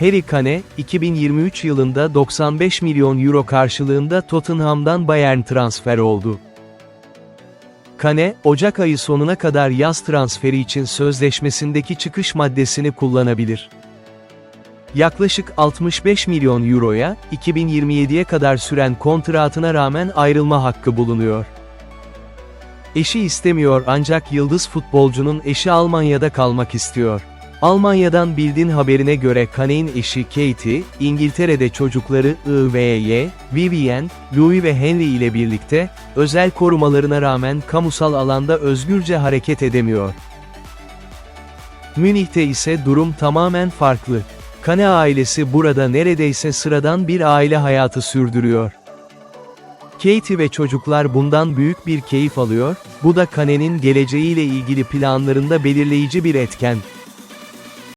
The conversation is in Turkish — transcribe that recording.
Harry Kane, 2023 yılında 95 milyon euro karşılığında Tottenham'dan Bayern transfer oldu. Kane, Ocak ayı sonuna kadar yaz transferi için sözleşmesindeki çıkış maddesini kullanabilir. Yaklaşık 65 milyon euroya, 2027'ye kadar süren kontratına rağmen ayrılma hakkı bulunuyor. Eşi istemiyor ancak yıldız futbolcunun eşi Almanya'da kalmak istiyor. Almanya'dan bildiğin haberine göre Kane'in eşi Katie, İngiltere'de çocukları I.V.Y., Vivienne, Louis ve Henry ile birlikte, özel korumalarına rağmen kamusal alanda özgürce hareket edemiyor. Münih'te ise durum tamamen farklı. Kane ailesi burada neredeyse sıradan bir aile hayatı sürdürüyor. Katie ve çocuklar bundan büyük bir keyif alıyor, bu da Kane'nin geleceğiyle ilgili planlarında belirleyici bir etken.